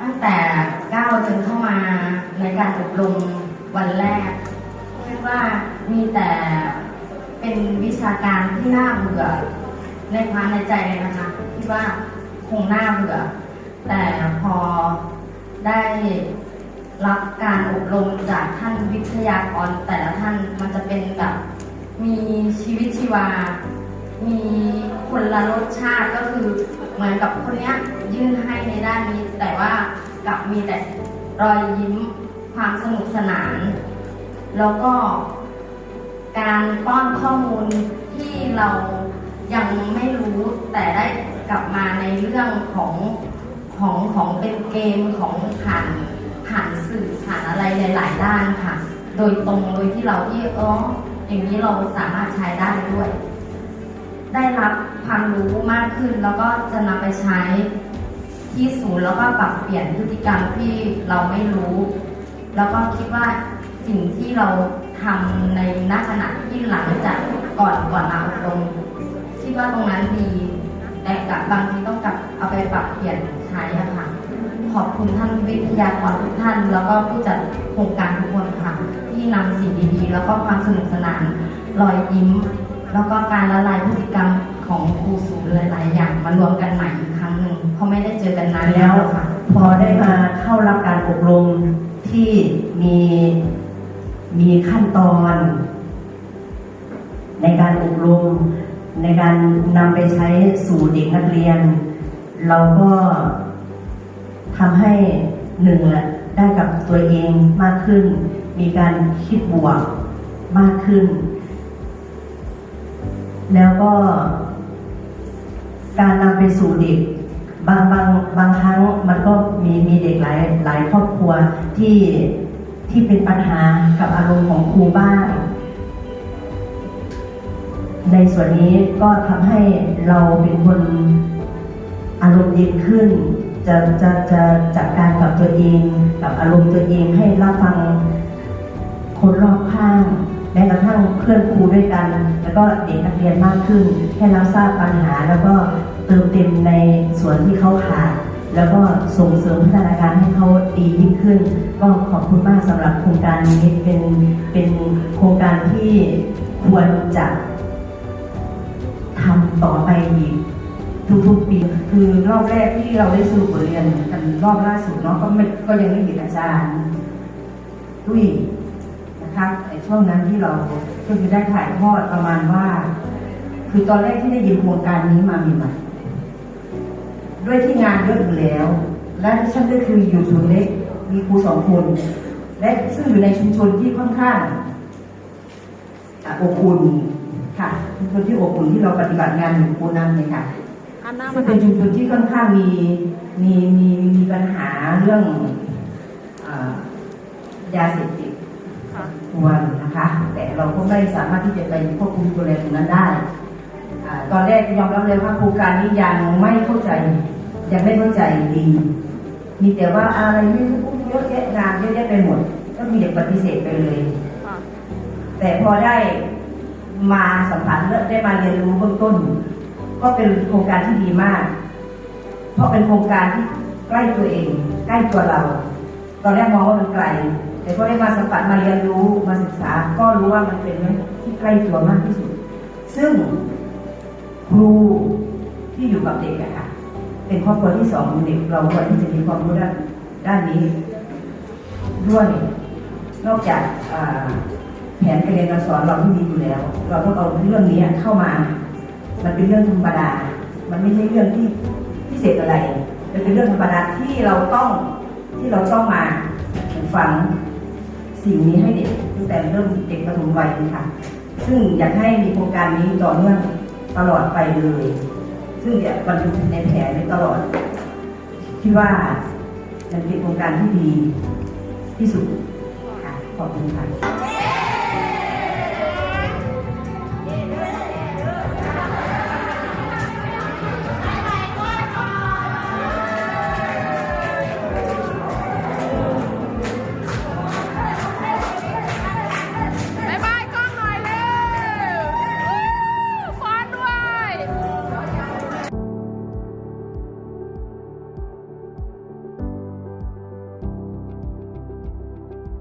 ตั้งแต่ก้าวจนเข้ามาในการอบรมวันแรกคิดว่ามีแต่เป็นวิชาการที่น่าเบื่อในความในใจเลยนะคะคิดว่าคงน่าเบื่อ แต่พอได้รับการอบรมจากท่านวิทยากรแต่ละท่านมันจะเป็นแบบมีชีวิตชีวา มีคนละรสชาติก็คือ เหมือนกับคนเนี้ยยื่นให้ในด้านนี้ แต่ว่ากลับมีแต่รอยยิ้มความสนุกสนาน แล้วก็การป้อนข้อมูลที่เรายังไม่รู้แต่ได้กลับมาในเรื่องของของของเป็นเกมของผ่านผ่านสื่อผ่านอะไรหลาย ๆ ด้านค่ะ โดยตรงโดยที่เราที่อ๋ออย่างนี้เราสามารถใช้ได้ด้วย ได้รับความรู้มากขึ้น แล้วก็จะนำไปใช้ที่ศูนย์แล้วก็ปรับเปลี่ยนพฤติกรรมที่เราไม่รู้ แล้วก็คิดว่าสิ่งที่เราทำในณขณะที่หลังจากก่อนก่อนมาอบรมคิดว่าตรงนั้นดี แต่กับบางทีต้องกลับเอาไปปรับเปลี่ยนใช้อะค่ะขอบคุณท่านวิทยากรทุกท่าน แล้วก็ผู้จัดโครงการทุกคนค่ะ ที่นำสิ่งดีๆ แล้วก็ความสนุกสนานรอยยิ้ม แล้วก็การละลายพฤติกรรมของครูสูหลาย ๆ อย่างมารวมกันใหม่อีกครั้งหนึ่งเพราะไม่ได้เจอกันนานแล้ววค่ะ พอได้มาเข้ารับการอบรมที่มีมีขั้นตอน ในการอบรม ในการนำไปใช้สู่เด็กนักเรียน เราก็ทำให้หนึ่งแหละได้กับตัวเองมากขึ้น มีการคิดบวกมากขึ้น แล้วก็ การนำไปสู่เด็กบางบางบางครั้งมันก็มีมีเด็กหลายหลายครอบครัวที่ที่เป็นปัญหากับอารมณ์ของครูบ้าง ในส่วนนี้ก็ทำให้เราเป็นคนอารมณ์เย็นขึ้น จะจะจะจัดการกับตัวเอง กับอารมณ์ตัวเองให้รับฟัง ทั่งเพื่อนครูด้วยกัน แล้วก็เด็กนักเรียนมากขึ้นให้รับทราบปัญหา แล้วก็เติมเต็มในส่วนที่เขาขาดแล้วก็ส่งเสริมพัฒนาการให้เขาดียิ่งขึ้น ก็ขอบคุณมากสำหรับโครงการนี้เป็นเป็นโครงการที่ควรจะทำต่อไปอีกทุกๆปี คือรอบแรกที่เราได้สรุปบทเรียนกันรอบล่าสุดเนาะก็ไม่ก็ยังไม่เห็นอาจารย์ดุ้ย นะคะไอ้ช่วงนั้นที่เราก็คือได้ถ่ายทอดประมาณว่า คือตอนแรกที่ได้ยินโครงการนี้มาใหม่ๆด้วยที่งานเยอะอยู่แล้ว และที่ฉันก็คืออยู่ศูนย์เล็กมีครูสองคน และซึ่งอยู่ในชุมชนที่ค่อนข้างอะอบอุ่นค่ะชุมชนที่อบอุ่นที่เราปฏิบัติงานอยู่ปูนันเนี่ยค่ะซึ่งเป็นชุมชนที่ค่อนข้างมีมีมีมีปัญหาเรื่องอายาเสพติดควรนะคะ แต่เราก็ไม่สามารถที่จะไปควบคุมตัวแลตรงนั้นได้อาตอนแรกยอมรับเลยว่าโครงการนี้ยังไม่เข้าใจยังไม่เข้าใจดี มีแต่ว่าอะไรไม่รู้เยอะแยะงานเยอะแยะไปหมด ก็มีเด็กปฏิเสธไปเลยแต่พอได้มาสัมผัสและได้มาเรียนรู้เบื้องต้น ก็เป็นโครงการที่ดีมาก เพราะเป็นโครงการที่ใกล้ตัวเอง ใกล้ตัวเรา ตอนแรกมองว่ามันไกล แต่พอได้มาสัมผัสมาเรียนรู้มาศึกษา ก็รู้ว่ามันเป็นเรื่องที่ใกล้ตัวมากที่สุด ซึ่งครูที่อยู่กับเด็กอะค่ะเป็นครอบครัวที่สองของเด็กเราควรที่จะมีความรู้ด้านด้านนี้ด้วยนอกจากแผนการเรียนการสอนเราที่ดีอยู่แล้ว เราต้องเอาเรื่องนี้เข้ามา มันเป็นเรื่องธรรมดา มันไม่ใช่เรื่องที่พิเศษอะไร มันเป็นเรื่องธรรมดาที่เราต้องที่เราต้องมาปลูกฝัง สิ่งนี้ให้เด็กตั้งแต่เริ่มเด็กประถมวัยค่ะ ซึ่งอยากให้มีโครงการนี้ต่อเนื่องตลอดไปเลย ซึ่งจะบรรลุในแผนไว้ตลอดคิดว่าจะเป็นโครงการที่ดีที่สุดค่ะขอบคุณค่ะ